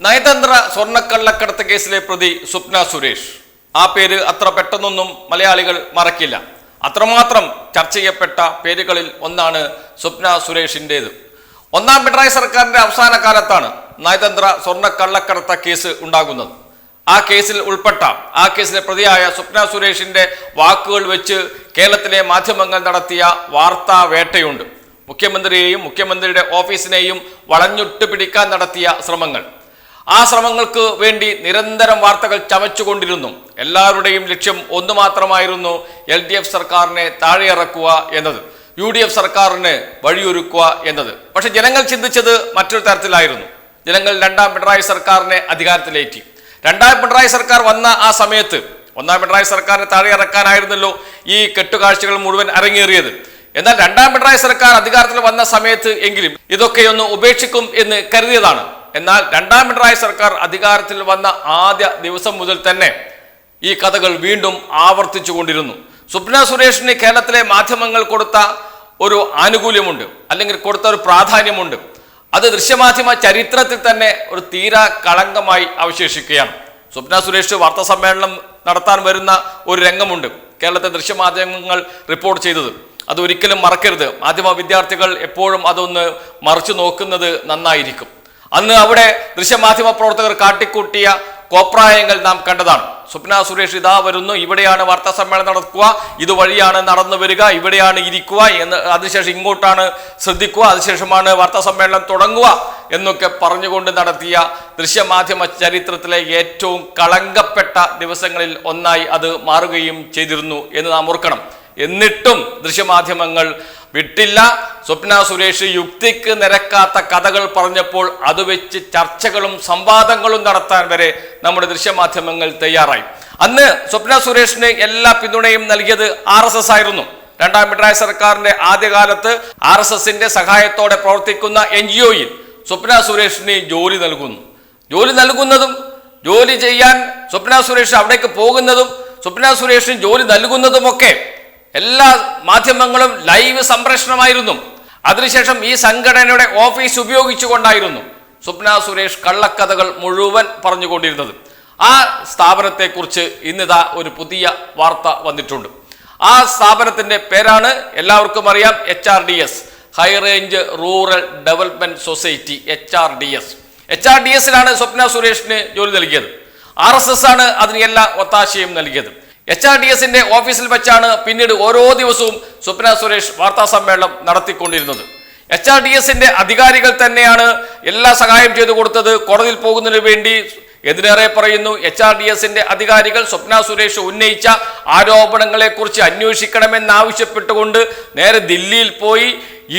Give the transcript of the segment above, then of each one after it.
നയതന്ത്ര സ്വർണക്കള്ളക്കടത്ത് കേസിലെ പ്രതി സ്വപ്ന സുരേഷ്. ആ പേര് അത്ര പെട്ടെന്നൊന്നും മലയാളികൾ മറക്കില്ല. അത്രമാത്രം ചർച്ച ചെയ്യപ്പെട്ട പേരുകളിൽ ഒന്നാണ് സ്വപ്ന സുരേഷിന്റേത്. ഒന്നാം പിണറായി സർക്കാരിന്റെ അവസാന കാലത്താണ് നയതന്ത്ര സ്വർണക്കള്ളക്കടത്ത കേസ് ഉണ്ടാകുന്നത്. ആ കേസിൽ ഉൾപ്പെട്ട ആ കേസിലെ പ്രതിയായ സ്വപ്ന സുരേഷിന്റെ വാക്കുകൾ വെച്ച് കേരളത്തിലെ മാധ്യമങ്ങൾ നടത്തിയ വാർത്താ വേട്ടയുണ്ട്. മുഖ്യമന്ത്രിയെയും മുഖ്യമന്ത്രിയുടെ ഓഫീസിനെയും വളഞ്ഞൊട്ട് പിടിക്കാൻ നടത്തിയ ശ്രമങ്ങൾ. ആ ശ്രമങ്ങൾക്ക് വേണ്ടി നിരന്തരം വാർത്തകൾ ചമച്ചുകൊണ്ടിരുന്നു. എല്ലാവരുടെയും ലക്ഷ്യം ഒന്നു മാത്രമായിരുന്നു എൽ ഡി എഫ് സർക്കാരിനെ താഴെയിറക്കുക എന്നത് യു ഡി എഫ് സർക്കാരിന് വഴിയൊരുക്കുക എന്നത്. പക്ഷെ ജനങ്ങൾ ചിന്തിച്ചത് മറ്റൊരു തരത്തിലായിരുന്നു. ജനങ്ങൾ രണ്ടാം പിണറായി സർക്കാരിനെ അധികാരത്തിലേറ്റി. രണ്ടാം പിണറായി സർക്കാർ വന്ന ആ സമയത്ത് ഒന്നാം പിണറായി സർക്കാരിനെ താഴെ ഇറക്കാനായിരുന്നല്ലോ ഈ കെട്ടുകാഴ്ചകൾ മുഴുവൻ അരങ്ങേറിയത്. എന്നാൽ രണ്ടാം പിണറായി സർക്കാർ അധികാരത്തിൽ വന്ന സമയത്ത് എങ്കിലും ഇതൊക്കെ ഒന്ന് ഉപേക്ഷിക്കും എന്ന് കരുതിയതാണ്. എന്നാൽ രണ്ടാം പിണറായി സർക്കാർ അധികാരത്തിൽ വന്ന ആദ്യ ദിവസം മുതൽ തന്നെ ഈ കഥകൾ വീണ്ടും ആവർത്തിച്ചു കൊണ്ടിരുന്നു. സ്വപ്ന സുരേഷിന് കേരളത്തിലെ മാധ്യമങ്ങൾ കൊടുത്ത ഒരു ആനുകൂല്യമുണ്ട് അല്ലെങ്കിൽ കൊടുത്ത ഒരു പ്രാധാന്യമുണ്ട്. അത് ദൃശ്യമാധ്യമ ചരിത്രത്തിൽ തന്നെ ഒരു തീരാ കളങ്കമായി അവശേഷിക്കുകയാണ്. സ്വപ്ന സുരേഷ് വാർത്താ സമ്മേളനം നടത്താൻ വരുന്ന ഒരു രംഗമുണ്ട് കേരളത്തെ ദൃശ്യമാധ്യമങ്ങൾ റിപ്പോർട്ട് ചെയ്തത്. അത് ഒരിക്കലും മറക്കരുത്. മാധ്യമ വിദ്യാർത്ഥികൾ എപ്പോഴും അതൊന്ന് മറിച്ചു നോക്കുന്നത് നന്നായിരിക്കും. അന്ന് അവിടെ ദൃശ്യമാധ്യമ പ്രവർത്തകർ കാട്ടിക്കൂട്ടിയ കോപ്രായങ്ങൾ നാം കണ്ടതാണ്. സ്വപ്ന സുരേഷ് ഇതാ വരുന്നു ഇവിടെയാണ് വാർത്താ സമ്മേളനം നടക്കുക ഇതുവഴിയാണ് നടന്നു വരിക ഇവിടെയാണ് ഇരിക്കുക എന്ന് അതിനുശേഷം ഇങ്ങോട്ടാണ് ശ്രദ്ധിക്കുക അതിനുശേഷമാണ് വാർത്താ സമ്മേളനം തുടങ്ങുക എന്നൊക്കെ പറഞ്ഞുകൊണ്ട് നടത്തിയ ദൃശ്യമാധ്യമ ചരിത്രത്തിലെ ഏറ്റവും കളങ്കപ്പെട്ട ദിവസങ്ങളിൽ ഒന്നായി അത് മാറുകയും ചെയ്തിരുന്നു എന്ന് നാം ഓർക്കണം. എന്നിട്ടും ദൃശ്യമാധ്യമങ്ങൾ വിട്ടില്ല. സ്വപ്ന സുരേഷ് യുക്തിക്ക് നിരക്കാത്ത കഥകൾ പറഞ്ഞപ്പോൾ അത് വെച്ച് ചർച്ചകളും സംവാദങ്ങളും നടത്താൻ വരെ നമ്മുടെ ദൃശ്യമാധ്യമങ്ങൾ തയ്യാറായി. അന്ന് സ്വപ്ന സുരേഷിന് എല്ലാ പിന്തുണയും നൽകിയത് ആർ ആയിരുന്നു. രണ്ടാം പിണറായി സർക്കാരിന്റെ ആദ്യകാലത്ത് ആർ എസ് എസിന്റെ സഹായത്തോടെ പ്രവർത്തിക്കുന്ന എൻ ജി ഒയിൽ സ്വപ്ന സുരേഷിന് ജോലി നൽകുന്നു. ജോലി നൽകുന്നതും ജോലി ചെയ്യാൻ സ്വപ്ന സുരേഷ് അവിടേക്ക് പോകുന്നതും സ്വപ്ന സുരേഷിന് ജോലി നൽകുന്നതുമൊക്കെ എല്ലാ മാധ്യമങ്ങളും ലൈവ് സംപ്രേഷണമായിരുന്നു. അതിനുശേഷം ഈ സംഘടനയുടെ ഓഫീസ് ഉപയോഗിച്ചുകൊണ്ടായിരുന്നു സ്വപ്ന സുരേഷ് കള്ളക്കഥകൾ മുഴുവൻ പറഞ്ഞുകൊണ്ടിരുന്നത്. ആ സ്ഥാപനത്തെക്കുറിച്ച് ഇന്നിതാ ഒരു പുതിയ വാർത്ത വന്നിട്ടുണ്ട്. ആ സ്ഥാപനത്തിന്റെ പേരാണ് എല്ലാവർക്കും അറിയാം H R D S high range rural development society H R D S. H R D എസിലാണ് Swapna സുരേഷിന് ജോലി നൽകിയത്. ആർ എസ് എസ് ആണ് അതിന് എല്ലാ ഒത്താശയും നൽകിയത്. എച്ച് ആർ ഡി എസിന്റെ ഓഫീസിൽ വെച്ചാണ് പിന്നീട് ഓരോ ദിവസവും സ്വപ്ന സുരേഷ് വാർത്താ സമ്മേളനം നടത്തിക്കൊണ്ടിരുന്നത്. എച്ച് ആർ ഡി എസിന്റെ അധികാരികൾ തന്നെയാണ് എല്ലാ സഹായം ചെയ്തു കൊടുത്തത്. കോടതിയിൽ പോകുന്നതിന് വേണ്ടി എതിരേറെ പറയുന്നു. എച്ച് ആർ ഡി എസിന്റെ അധികാരികൾ സ്വപ്ന സുരേഷ് ഉന്നയിച്ച ആരോപണങ്ങളെ കുറിച്ച് അന്വേഷിക്കണമെന്നാവശ്യപ്പെട്ടുകൊണ്ട് നേരെ ദില്ലിയിൽ പോയി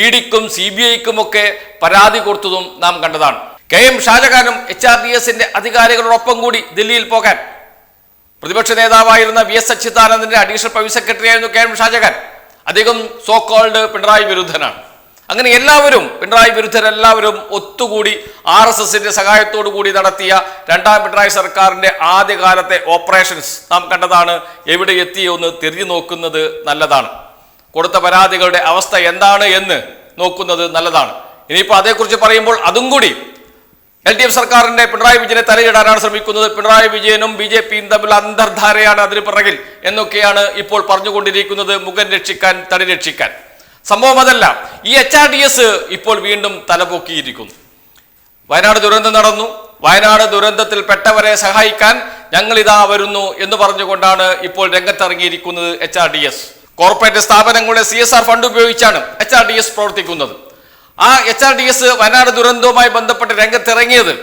ഇ ഡിക്കും സി ബി ഐക്കും ഒക്കെ പരാതി കൊടുത്തതും നാം കണ്ടതാണ്. കെ എം ഷാജഹാനും എച്ച് ആർ ഡി എസിന്റെ അധികാരികളോടൊപ്പം കൂടി ദില്ലിയിൽ പോകാൻ പ്രതിപക്ഷ നേതാവായിരുന്ന വി എസ് അച്യുതാനന്ദന്റെ അഡീഷണൽ പ്രൈവറ്റ് സെക്രട്ടറി ആയിരുന്നു കെ എം ഷാജകൻ അദ്ദേഹം സോ കോൾഡ് പിണറായി വിരുദ്ധനാണ്. അങ്ങനെ എല്ലാവരും പിണറായി വിരുദ്ധരെല്ലാവരും ഒത്തുകൂടി ആർ എസ് എസിന്റെ സഹായത്തോടു കൂടി നടത്തിയ രണ്ടാം പിണറായി സർക്കാരിന്റെ ആദ്യകാലത്തെ ഓപ്പറേഷൻസ് നാം കണ്ടതാണ്. എവിടെ എത്തിയെന്ന് തിരിഞ്ഞു നോക്കുന്നത് നല്ലതാണ്. കൊടുത്ത പരാതികളുടെ അവസ്ഥ എന്താണ് എന്ന് നോക്കുന്നത് നല്ലതാണ്. ഇനിയിപ്പോൾ അതേക്കുറിച്ച് പറയുമ്പോൾ അതും കൂടി എൽ ഡി എഫ് സർക്കാരിന്റെ പിണറായി വിജയനെ തലയിടാനാണ് ശ്രമിക്കുന്നത്. പിണറായി വിജയനും ബി ജെ പിയും തമ്മിൽ അന്തർധാരയാണ് അതിന് പിറകിൽ എന്നൊക്കെയാണ് ഇപ്പോൾ പറഞ്ഞുകൊണ്ടിരിക്കുന്നത്. മുഖം രക്ഷിക്കാൻ തടി രക്ഷിക്കാൻ. സംഭവം അതല്ല. ഈ എച്ച് ആർ ഡി എസ് ഇപ്പോൾ വീണ്ടും തലപൊക്കിയിരിക്കുന്നു. വയനാട് ദുരന്തം നടന്നു. വയനാട് ദുരന്തത്തിൽ പെട്ടവരെ സഹായിക്കാൻ ഞങ്ങൾ ഇതാ വരുന്നു എന്ന് പറഞ്ഞുകൊണ്ടാണ് ഇപ്പോൾ രംഗത്തിറങ്ങിയിരിക്കുന്നത് H R D S. Corporate സ്ഥാപനങ്ങളുടെ സി എസ് ആർ ഫണ്ട് ഉപയോഗിച്ചാണ് എച്ച് ആർ ഡി എസ് പ്രവർത്തിക്കുന്നത്. ആ H R D S Wayanad ദുരന്തവുമായി ബന്ധപ്പെട്ട് രംഗത്തിറങ്ങിയത്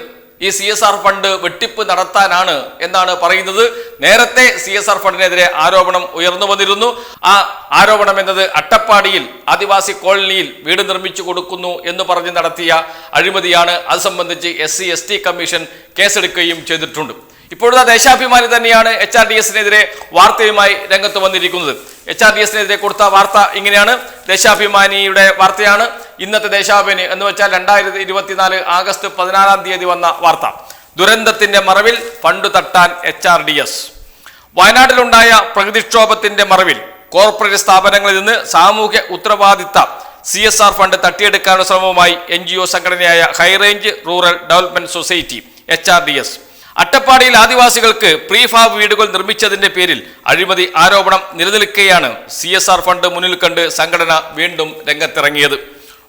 ഈ സി എസ് ആർ ഫണ്ട് വെട്ടിപ്പ് നടത്താനാണ് എന്നാണ് പറയുന്നത്. നേരത്തെ സി എസ് ആർ ഫണ്ടിനെതിരെ ആരോപണം ഉയർന്നു വന്നിരുന്നു. ആ ആരോപണം എന്നത് അട്ടപ്പാടിയിൽ ആദിവാസി കോളനിയിൽ വീട് നിർമ്മിച്ചു കൊടുക്കുന്നു എന്ന് പറഞ്ഞ് നടത്തിയ അഴിമതിയാണ്. അത് സംബന്ധിച്ച് എസ് സി കമ്മീഷൻ കേസെടുക്കുകയും ചെയ്തിട്ടുണ്ട്. ഇപ്പോഴത്തെ ദേശാഭിമാനി തന്നെയാണ് എച്ച് ആർ ഡി എസിനെതിരെ വാർത്തയുമായി രംഗത്ത് വന്നിരിക്കുന്നത്. എച്ച് ആർ ഡി എസിനെതിരെ കൊടുത്ത വാർത്ത ഇങ്ങനെയാണ്. ദേശാഭിമാനിയുടെ വാർത്തയാണ്. ഇന്നത്തെ ദേശാഭിമാനി എന്ന് വെച്ചാൽ രണ്ടായിരത്തി ഇരുപത്തിനാല് ആഗസ്റ്റ് പതിനാറാം തീയതി വന്ന വാർത്ത. ദുരന്തത്തിന്റെ മറവിൽ ഫണ്ട് തട്ടാൻ എച്ച് ആർ ഡി എസ് വയനാട്ടിലുണ്ടായ പ്രകൃതിക്ഷോഭത്തിന്റെ മറവിൽ കോർപ്പറേറ്റ് സ്ഥാപനങ്ങളിൽ നിന്ന് സാമൂഹ്യ ഉത്തരവാദിത്ത സി എസ് ആർ ഫണ്ട് തട്ടിയെടുക്കാനുള്ള ശ്രമവുമായി എൻ ജി ഒ സംഘടനയായ high range rural development society H R D S അട്ടപ്പാടിയിൽ ആദിവാസികൾക്ക് പ്രീഫാബ് വീടുകൾ നിർമ്മിച്ചതിന്റെ പേരിൽ അഴിമതി ആരോപണം നിലനിൽക്കെയാണ് സി എസ് ആർ ഫണ്ട് മുന്നിൽ കണ്ട് സംഘടന വീണ്ടും രംഗത്തിറങ്ങിയത്.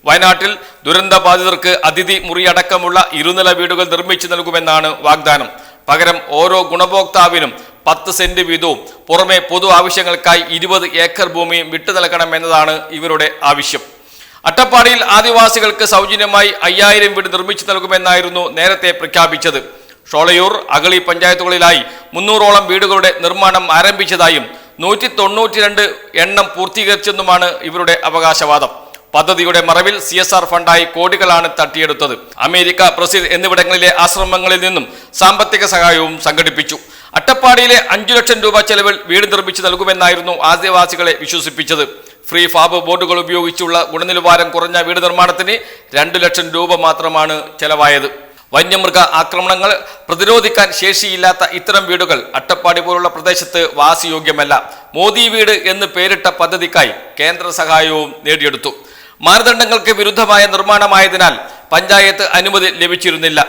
വയനാട്ടിൽ ദുരന്ത ബാധിതർക്ക് അതിഥി മുറിയടക്കമുള്ള ഇരുനില വീടുകൾ നിർമ്മിച്ചു നൽകുമെന്നാണ് വാഗ്ദാനം. പകരം ഓരോ ഗുണഭോക്താവിനും പത്ത് സെന്റ് വീതവും പുറമെ പൊതു ആവശ്യങ്ങൾക്കായി ഇരുപത് ഏക്കർ ഭൂമിയും വിട്ടു നൽകണമെന്നതാണ് ഇവരുടെ ആവശ്യം. അട്ടപ്പാടിയിൽ ആദിവാസികൾക്ക് സൗജന്യമായി അയ്യായിരം വീട് നിർമ്മിച്ചു നൽകുമെന്നായിരുന്നു നേരത്തെ പ്രഖ്യാപിച്ചത്. ഷോളയൂർ അഗളി പഞ്ചായത്തുകളിലായി മുന്നൂറോളം വീടുകളുടെ നിർമ്മാണം ആരംഭിച്ചതായും നൂറ്റി തൊണ്ണൂറ്റിരണ്ട് എണ്ണം പൂർത്തീകരിച്ചെന്നുമാണ് ഇവരുടെ അവകാശവാദം. പദ്ധതിയുടെ മറവിൽ സി എസ് ആർ ഫണ്ടായി കോടികളാണ് തട്ടിയെടുത്തത്. അമേരിക്ക ബ്രസീൽ എന്നിവിടങ്ങളിലെ ആശ്രമങ്ങളിൽ നിന്നും സാമ്പത്തിക സഹായവും സംഘടിപ്പിച്ചു. അട്ടപ്പാടിയിലെ അഞ്ചു ലക്ഷം രൂപ ചെലവിൽ വീട് നിർമ്മിച്ചു നൽകുമെന്നായിരുന്നു ആദിവാസികളെ വിശ്വസിപ്പിച്ചത്. ഫ്രീ ഫാബ് ബോർഡുകൾ ഉപയോഗിച്ചുള്ള ഗുണനിലവാരം കുറഞ്ഞ വീട് നിർമ്മാണത്തിന് രണ്ടു ലക്ഷം രൂപ മാത്രമാണ് ചെലവായത്. വന്യമൃഗ ആക്രമണങ്ങൾ പ്രതിരോധിക്കാൻ ശേഷിയില്ലാത്ത ഇത്തരം വീടുകൾ അട്ടപ്പാടി പോലുള്ള പ്രദേശത്ത് വാസയോഗ്യമല്ല. മോദി വീട് എന്ന് പേരിട്ട പദ്ധതിക്കായി കേന്ദ്ര സഹായവും നേടിയെടുത്തു. മാനദണ്ഡങ്ങൾക്ക് വിരുദ്ധമായ നിർമ്മാണമായതിനാൽ പഞ്ചായത്ത് അനുമതി ലഭിച്ചിരുന്നില്ല.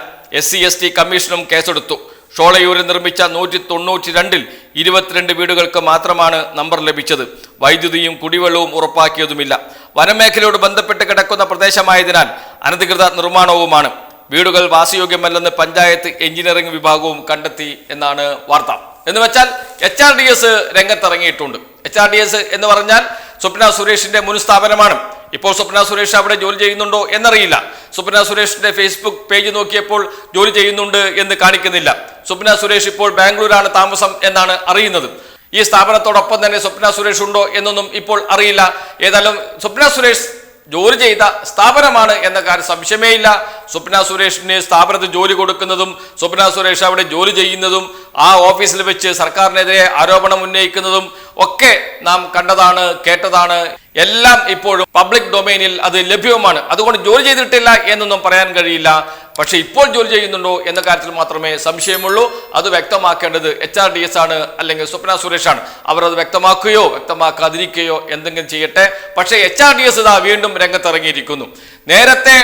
എസ് സി എസ് ടി കമ്മീഷനും കേസെടുത്തു. ഷോളയൂരിൽ നിർമ്മിച്ച നൂറ്റി തൊണ്ണൂറ്റി രണ്ടിൽ ഇരുപത്തിരണ്ട് വീടുകൾക്ക് മാത്രമാണ് നമ്പർ ലഭിച്ചത്. വൈദ്യുതിയും കുടിവെള്ളവും ഉറപ്പാക്കിയതുമില്ല. വനമേഖലയോട് ബന്ധപ്പെട്ട് കിടക്കുന്ന പ്രദേശമായതിനാൽ അനധികൃത നിർമ്മാണവുമാണ്. വീടുകൾ വാസയോഗ്യമല്ലെന്ന് പഞ്ചായത്ത് എഞ്ചിനീയറിംഗ് വിഭാഗവും കണ്ടെത്തി എന്നാണ് വാർത്ത. എന്ന് വെച്ചാൽ എച്ച് ആർ ഡി എസ് രംഗത്തിറങ്ങിയിട്ടുണ്ട്. എച്ച് ആർ ഡി എസ് എന്ന് പറഞ്ഞാൽ സ്വപ്ന സുരേഷിന്റെ മുൻസ്ഥാപനമാണ് ഇപ്പോൾ സ്വപ്ന സുരേഷ് അവിടെ ജോലി ചെയ്യുന്നുണ്ടോ എന്നറിയില്ല. സ്വപ്ന സുരേഷിന്റെ ഫേസ്ബുക്ക് പേജ് നോക്കിയപ്പോൾ ജോലി ചെയ്യുന്നുണ്ട് എന്ന് കാണിക്കുന്നില്ല. സ്വപ്ന സുരേഷ് ഇപ്പോൾ ബാംഗ്ലൂരാണ് താമസം എന്നാണ് അറിയുന്നത്. ഈ സ്ഥാപനത്തോടൊപ്പം തന്നെ സ്വപ്ന സുരേഷ് ഉണ്ടോ എന്നൊന്നും ഇപ്പോൾ അറിയില്ല. ഏതായാലും സ്വപ്ന സുരേഷ് ജോലി ചെയ്ത സ്ഥാപനമാണ് എന്ന കാര്യം സംശയമേ ഇല്ല. സ്വപ്ന സുരേഷിന് സ്ഥാപനത്തിൽ ജോലി കൊടുക്കുന്നതും സ്വപ്ന സുരേഷ് അവിടെ ജോലി ചെയ്യുന്നതും ആ ഓഫീസിൽ വെച്ച് സർക്കാരിനെതിരെ ആരോപണം ഉന്നയിക്കുന്നതും ഒക്കെ നാം കണ്ടതാണ് കേട്ടതാണ്. എല്ലാം ഇപ്പോഴും പബ്ലിക് ഡൊമൈനിൽ അത് ലഭ്യവുമാണ്. അതുകൊണ്ട് ജോലി ചെയ്തിട്ടില്ല എന്നൊന്നും പറയാൻ കഴിയില്ല. പക്ഷെ ഇപ്പോൾ ജോലി ചെയ്യുന്നുണ്ടോ എന്ന കാര്യത്തിൽ മാത്രമേ സംശയമുള്ളൂ. അത് വ്യക്തമാക്കേണ്ടത് എച്ച് ആർ ഡി എസ് ആണ് അല്ലെങ്കിൽ സ്വപ്ന സുരേഷ് ആണ് അവർ അത് വ്യക്തമാക്കുകയോ വ്യക്തമാക്കാതിരിക്കുകയോ എന്തെങ്കിലും ചെയ്യട്ടെ. പക്ഷേ എച്ച് ആർ ഡി എസ് ഇതാ വീണ്ടും രംഗത്തിറങ്ങിയിരിക്കുന്നു. നേരത്തെ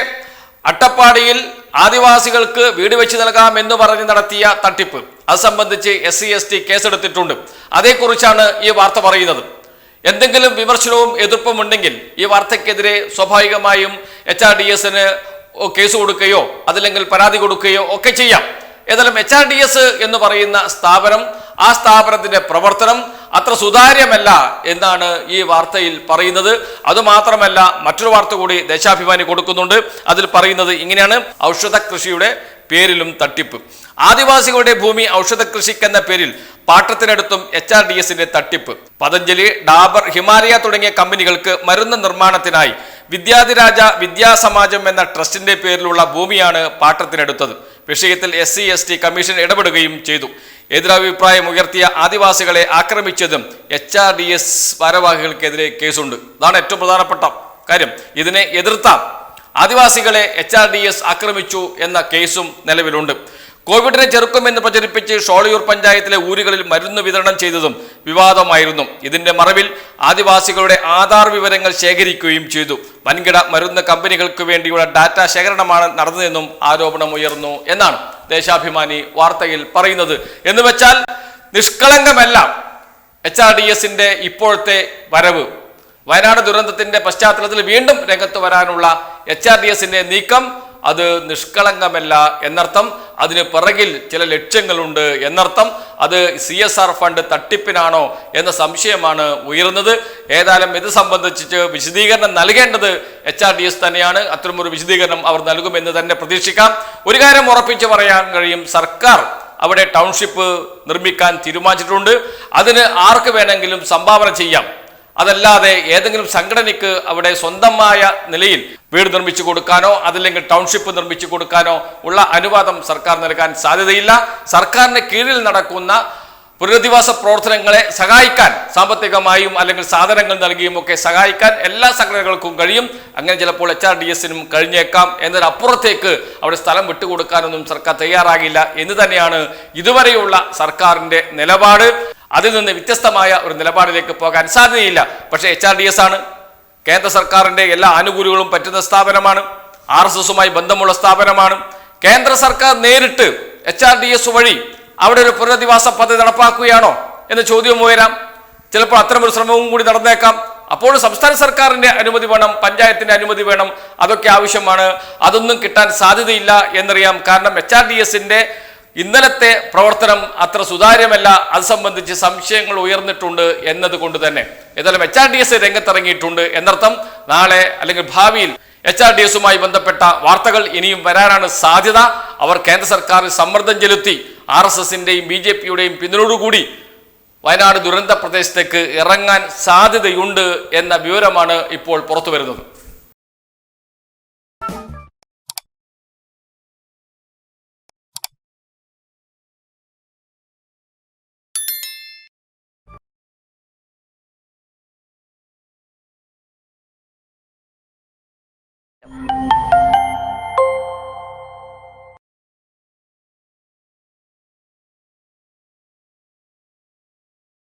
അട്ടപ്പാടിയിൽ ആദിവാസികൾക്ക് വീട് വെച്ച് നൽകാം എന്ന് പറഞ്ഞ് നടത്തിയ തട്ടിപ്പ്. അത് സംബന്ധിച്ച് എസ് സി എസ് ടി കേസെടുത്തിട്ടുണ്ട്. അതേക്കുറിച്ചാണ് ഈ വാർത്ത പറയുന്നത്. എന്തെങ്കിലും വിമർശനവും എതിർപ്പും ഉണ്ടെങ്കിൽ ഈ വാർത്തയ്ക്കെതിരെ സ്വാഭാവികമായും എച്ച് ആർ ഡി എസിന് കേസ് കൊടുക്കുകയോ അതല്ലെങ്കിൽ പരാതി കൊടുക്കുകയോ ഒക്കെ ചെയ്യാം. ഏതായാലും എച്ച് ആർ ഡി എസ് എന്ന് പറയുന്ന സ്ഥാപനം ആ സ്ഥാപനത്തിന്റെ പ്രവർത്തനം അത്ര സുതാര്യമല്ല എന്നാണ് ഈ വാർത്തയിൽ പറയുന്നത്. അതുമാത്രമല്ല മറ്റൊരു വാർത്ത കൂടി ദേശാഭിമാനി കൊടുക്കുന്നുണ്ട്. അതിൽ പറയുന്നത് ഇങ്ങനെയാണ്. ഔഷധ കൃഷിയുടെ പേരിലും തട്ടിപ്പ്. ആദിവാസികളുടെ ഭൂമി ഔഷധ കൃഷിക്കെന്ന പേരിൽ പാട്ടത്തിനടുത്തും എച്ച് ആർ ഡി എസിന്റെ തട്ടിപ്പ്. പതഞ്ജലി ഡാബർ ഹിമാലയ തുടങ്ങിയ കമ്പനികൾക്ക് മരുന്ന് നിർമ്മാണത്തിനായി വിദ്യാധിരാജ വിദ്യാസമാജം എന്ന ട്രസ്റ്റിന്റെ പേരിലുള്ള ഭൂമിയാണ് പാട്ടത്തിനെടുത്തത്. വിഷയത്തിൽ S C S T commission ഇടപെടുകയും ചെയ്തു. എതിരഭിപ്രായം ഉയർത്തിയ ആദിവാസികളെ ആക്രമിച്ചതും എച്ച് ആർ ഡി എസ് ഭാരവാഹികൾക്കെതിരെ കേസുണ്ട്. അതാണ് ഏറ്റവും പ്രധാനപ്പെട്ട കാര്യം. ഇതിനെ എതിർത്താം. ആദിവാസികളെ എച്ച് ആർ ഡി എസ് ആക്രമിച്ചു എന്ന കേസും നിലവിലുണ്ട്. കോവിഡിനെ ചെറുക്കുമെന്ന് പ്രചരിപ്പിച്ച് ഷോളിയൂർ പഞ്ചായത്തിലെ ഊരുകളിൽ മരുന്ന് വിതരണം ചെയ്തതും വിവാദമായിരുന്നു. ഇതിന്റെ മറവിൽ ആദിവാസികളുടെ ആധാർ വിവരങ്ങൾ ശേഖരിക്കുകയും ചെയ്തു. വൻകിട മരുന്ന് കമ്പനികൾക്ക് വേണ്ടിയുള്ള ഡാറ്റ ശേഖരണമാണ് നടന്നതെന്നും ആരോപണം ഉയർന്നു എന്നാണ്. ദേശാഭിമാനി വാർത്തയിൽ പറയുന്നത്. എന്ന് വെച്ചാൽ നിഷ്കളങ്കമല്ല എച്ച് ആർ ഡി എസിന്റെ ഇപ്പോഴത്തെ വരവ് വയനാട് ദുരന്തത്തിന്റെ പശ്ചാത്തലത്തിൽ വീണ്ടും രംഗത്ത് വരാനുള്ള എച്ച് ആർ ഡി എസിന്റെ നീക്കം അത് നിഷ്കളങ്കമല്ല എന്നർത്ഥം. അതിന് പിറകിൽ ചില ലക്ഷ്യങ്ങളുണ്ട് എന്നർത്ഥം. അത് സി എസ് ആർ ഫണ്ട് തട്ടിപ്പിനാണോ എന്ന സംശയമാണ് ഉയർന്നത്. ഏതായാലും ഇത് സംബന്ധിച്ച് വിശദീകരണം നൽകേണ്ടത് എച്ച് ആർ ഡി എസ് തന്നെയാണ്. അത്തരമൊരു വിശദീകരണം അവർ നൽകുമെന്ന് തന്നെ പ്രതീക്ഷിക്കാം. ഒരു കാര്യം ഉറപ്പിച്ച് പറയാൻ കഴിയും. സർക്കാർ അവിടെ ടൗൺഷിപ്പ് നിർമ്മിക്കാൻ തീരുമാനിച്ചിട്ടുണ്ട്. അതിന് ആർക്ക് വേണമെങ്കിലും സംഭാവന ചെയ്യാം. അതല്ലാതെ ഏതെങ്കിലും സംഘടനയ്ക്ക് അവിടെ സ്വന്തമായ നിലയിൽ വീട് നിർമ്മിച്ചു കൊടുക്കാനോ അതല്ലെങ്കിൽ ടൗൺഷിപ്പ് നിർമ്മിച്ചു കൊടുക്കാനോ ഉള്ള അനുവാദം സർക്കാർ നൽകാൻ സാധ്യതയില്ല. സർക്കാരിന് കീഴിൽ നടക്കുന്ന പുനരധിവാസ പ്രവർത്തനങ്ങളെ സഹായിക്കാൻ സാമ്പത്തികമായും അല്ലെങ്കിൽ സാധനങ്ങൾ നൽകിയും ഒക്കെ സഹായിക്കാൻ എല്ലാ സംഘടനകൾക്കും കഴിയും. അങ്ങനെ ചിലപ്പോൾ എച്ച് ആർ ഡി എസിനും കഴിഞ്ഞേക്കാം എന്നതിനപ്പുറത്തേക്ക് അവിടെ സ്ഥലം വിട്ടുകൊടുക്കാനൊന്നും സർക്കാർ തയ്യാറാകില്ല എന്ന് തന്നെയാണ് ഇതുവരെയുള്ള സർക്കാരിന്റെ നിലപാട്. അതിൽ നിന്ന് വ്യത്യസ്തമായ ഒരു നിലപാടിലേക്ക് പോകാൻ സാധ്യതയില്ല. പക്ഷേ എച്ച് ആർ ഡി എസ് ആണ് കേന്ദ്ര സർക്കാരിന്റെ എല്ലാ ആനുകൂല്യങ്ങളും പറ്റുന്ന സ്ഥാപനമാണ്. ആർ എസ് എസുമായി ബന്ധമുള്ള സ്ഥാപനമാണ്. കേന്ദ്ര സർക്കാർ നേരിട്ട് എച്ച് ആർ ഡി എസ് വഴി അവിടെ ഒരു പുനരധിവാസ പദ്ധതി നടപ്പാക്കുകയാണോ എന്ന് ചോദ്യം ഉയരാം. ചിലപ്പോൾ അത്തരമൊരു ശ്രമവും കൂടി നടന്നേക്കാം. അപ്പോൾ സംസ്ഥാന സർക്കാരിന്റെ അനുമതി വേണം പഞ്ചായത്തിന്റെ അനുമതി വേണം അതൊക്കെ ആവശ്യമാണ്. അതൊന്നും കിട്ടാൻ സാധ്യതയില്ല എന്നറിയാം. കാരണം എച്ച് ആർ ഡി എസിന്റെ ഇന്നലത്തെ പ്രവർത്തനം അത്ര സുതാര്യമല്ല. അത് സംബന്ധിച്ച് സംശയങ്ങൾ ഉയർന്നിട്ടുണ്ട് എന്നതുകൊണ്ട് തന്നെ. ഏതായാലും എച്ച് ആർ ഡി എസ് രംഗത്തിറങ്ങിയിട്ടുണ്ട് എന്നർത്ഥം നാളെ അല്ലെങ്കിൽ ഭാവിയിൽ എച്ച് ആർ ഡി എസുമായി ബന്ധപ്പെട്ട വാർത്തകൾ ഇനിയും വരാനാണ് സാധ്യത. അവർ കേന്ദ്ര സർക്കാരിൽ സമ്മർദ്ദം ചെലുത്തി ആർ എസ് എസിന്റെയും ബി ജെ പിയുടെയും പിന്തുണയോടുകൂടി വയനാട് ദുരന്ത പ്രദേശത്തേക്ക് ഇറങ്ങാൻ സാധ്യതയുണ്ട് എന്ന വിവരമാണ് ഇപ്പോൾ പുറത്തു വരുന്നത് you